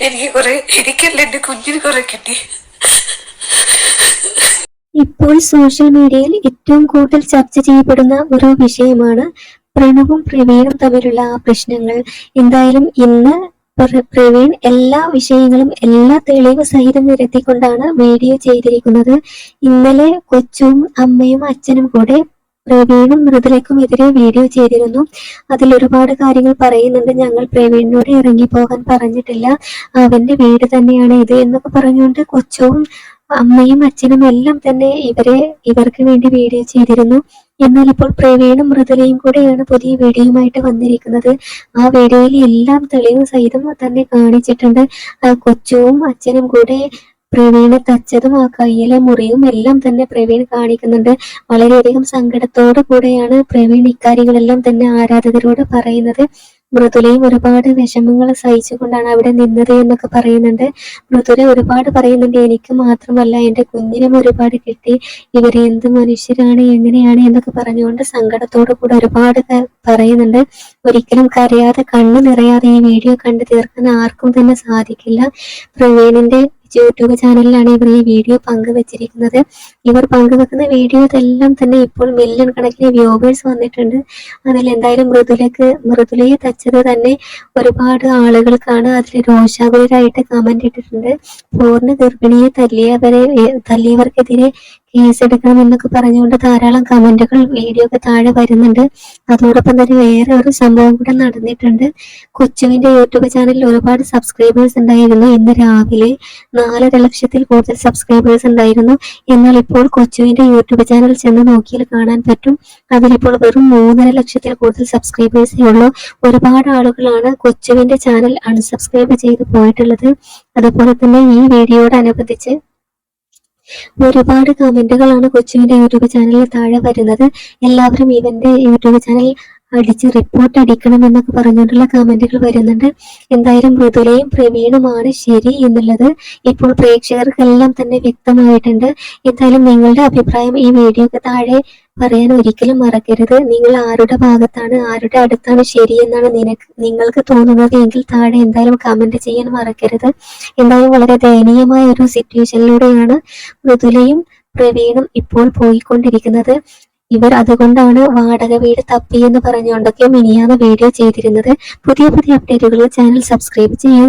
എനിക്ക് കുറെ എനിക്കല്ല എന്റെ കുഞ്ഞിന് കുറെ കിട്ടി. ഇപ്പോൾ സോഷ്യൽ മീഡിയയിൽ ഏറ്റവും കൂടുതൽ ചർച്ച ചെയ്യപ്പെടുന്ന ഒരു വിഷയമാണ് പ്രണവും പ്രവീണും തമ്മിലുള്ള ആ പ്രശ്നങ്ങൾ. എന്തായാലും ഇന്ന് പ്ര- പ്രവീൺ എല്ലാ വിഷയങ്ങളും എല്ലാ തെളിവ് സഹിതം നിരത്തിക്കൊണ്ടാണ് വീഡിയോ ചെയ്തിരിക്കുന്നത്. ഇന്നലെ കൊച്ചും അമ്മയും അച്ഛനും കൂടെ പ്രവീണും മൃദുലയ്ക്കും എതിരെ വീഡിയോ ചെയ്തിരുന്നു. അതിൽ ഒരുപാട് കാര്യങ്ങൾ പറയുന്നുണ്ട്. ഞങ്ങൾ പ്രവീണിനോട് ഇറങ്ങി പോകാൻ പറഞ്ഞിട്ടില്ല. അവന്റെ വീട് തന്നെയാണ് ഇത് എന്നൊക്കെ പറഞ്ഞുകൊണ്ട് കൊച്ചും അമ്മയും അച്ഛനും എല്ലാം തന്നെ ഇവരെ ഇവർക്ക് വേണ്ടി വീഡിയോ ചെയ്തിരുന്നു. എന്നാൽ ഇപ്പോൾ പ്രവീണും മൃദുലയും കൂടെയാണ് പുതിയ വീഡിയോയുമായിട്ട് വന്നിരിക്കുന്നത്. ആ വീഡിയോയിൽ എല്ലാം തെളിവ് സഹിതം തന്നെ കാണിച്ചിട്ടുണ്ട്. കൊച്ചുവും അച്ഛനും കൂടെ പ്രവീണ് തച്ചതും ആ കയ്യിലെ മുറിയും എല്ലാം തന്നെ പ്രവീൺ കാണിക്കുന്നുണ്ട്. വളരെയധികം സങ്കടത്തോടു കൂടെയാണ് പ്രവീൺ ഇക്കാര്യങ്ങളെല്ലാം തന്നെ ആരാധകരോട് പറയുന്നത്. മൃദുലയും ഒരുപാട് വിഷമങ്ങൾ സഹിച്ചുകൊണ്ടാണ് അവിടെ നിന്നത് എന്നൊക്കെ പറയുന്നുണ്ട്. മൃദുല ഒരുപാട് പറയുന്നുണ്ട് എനിക്ക് മാത്രമല്ല എന്റെ കുഞ്ഞിനും ഒരുപാട് കിട്ടി. ഇവർ എന്ത് മനുഷ്യരാണ് എങ്ങനെയാണ്? എന്നൊക്കെ പറഞ്ഞുകൊണ്ട് സങ്കടത്തോടു കൂടെ ഒരുപാട് പറയുന്നുണ്ട്. ഒരിക്കലും കരയാതെ കണ്ണു നിറയാതെ ഈ വീഡിയോ കണ്ടു തീർക്കാൻ ആർക്കും തന്നെ സാധിക്കില്ല. പ്രവീണിന്റെ യൂട്യൂബ് ചാനലിലാണ് ഇവർ ഈ വീഡിയോ പങ്കുവച്ചിരിക്കുന്നത്. ഇവർ പങ്കുവെക്കുന്ന വീഡിയോതെല്ലാം തന്നെ ഇപ്പോൾ മില്യൺ കണക്കിന് വ്യൂവേഴ്സ് വന്നിട്ടുണ്ട്. അതിൽ എന്തായാലും മൃദുലക്ക് മൃദുലയെ തച്ചത് തന്നെ ഒരുപാട് ആളുകൾക്കാണ് അതിൽ രോഷാകുലരായിട്ട് കമന്റ് ഇട്ടിട്ടുണ്ട്. പൂർണ ഗർഭിണിയെ തല്ലിയവരെ ഏ- തല്ലിയവർക്കെതിരെ കേസെടുക്കണം എന്നൊക്കെ പറഞ്ഞുകൊണ്ട് ധാരാളം കമന്റുകൾ വീഡിയോ ഒക്കെ താഴെ വരുന്നുണ്ട്. അതോടൊപ്പം തന്നെ വേറെ ഒരു സംഭവം കൂടെ നടന്നിട്ടുണ്ട്. കൊച്ചുവിന്റെ യൂട്യൂബ് ചാനലിൽ ഒരുപാട് സബ്സ്ക്രൈബേഴ്സ് ഉണ്ടായിരുന്നു. ഇന്ന് രാവിലെ നാലര ലക്ഷത്തിൽ കൂടുതൽ സബ്സ്ക്രൈബേഴ്സ് ഉണ്ടായിരുന്നു. എന്നാൽ ഇപ്പോൾ കൊച്ചുവിന്റെ യൂട്യൂബ് ചാനൽ ചെന്ന് നോക്കിയാൽ കാണാൻ പറ്റും. അതിലിപ്പോൾ വെറും മൂന്നര ലക്ഷത്തിൽ കൂടുതൽ സബ്സ്ക്രൈബേഴ്സേ ഉള്ളൂ. ഒരുപാട് ആളുകളാണ് കൊച്ചുവിന്റെ ചാനൽ അൺസബ്സ്ക്രൈബ് ചെയ്ത് പോയിട്ടുള്ളത്. അതുപോലെ തന്നെ ഈ വീഡിയോടനുബന്ധിച്ച് ഒരുപാട് കമന്റുകളാണ് കൊച്ചുവിന്റെ യൂട്യൂബ് ചാനലിൽ താഴെ വരുന്നത്. എല്ലാവരും ഇവന്റെ യൂട്യൂബ് ചാനൽ അടിച്ച് റിപ്പോർട്ട് അടിക്കണം എന്നൊക്കെ പറഞ്ഞുകൊണ്ടുള്ള കമന്റുകൾ വരുന്നുണ്ട്. എന്തായാലും മൃദുലയും പ്രവീണുമാണ് ശരി എന്നുള്ളത് ഇപ്പോൾ പ്രേക്ഷകർക്കെല്ലാം തന്നെ വ്യക്തമായിട്ടുണ്ട്. എന്തായാലും നിങ്ങളുടെ അഭിപ്രായം ഈ വീഡിയോക്ക് താഴെ പറയാൻ ഒരിക്കലും മറക്കരുത്. നിങ്ങൾ ആരുടെ ഭാഗത്താണ് ആരുടെ അടുത്താണ് ശരി എന്നാണ് നിനക്ക് നിങ്ങൾക്ക് തോന്നുന്നത് എങ്കിൽ താഴെ എന്തായാലും കമന്റ് ചെയ്യാൻ മറക്കരുത്. എന്തായാലും വളരെ ദയനീയമായ ഒരു സിറ്റുവേഷനിലൂടെയാണ് മൃദുലയും പ്രവീണും ഇപ്പോൾ പോയിക്കൊണ്ടിരിക്കുന്നത്. ഇവർ അതുകൊണ്ടാണ് വാടക വീട് തപ്പി എന്ന് പറഞ്ഞുകൊണ്ടൊക്കെ മിനിയാന്ന് വീഡിയോ ചെയ്തിരുന്നത്. പുതിയ പുതിയ അപ്ഡേറ്റുകൾ ചാനൽ സബ്സ്ക്രൈബ് ചെയ്യൂ.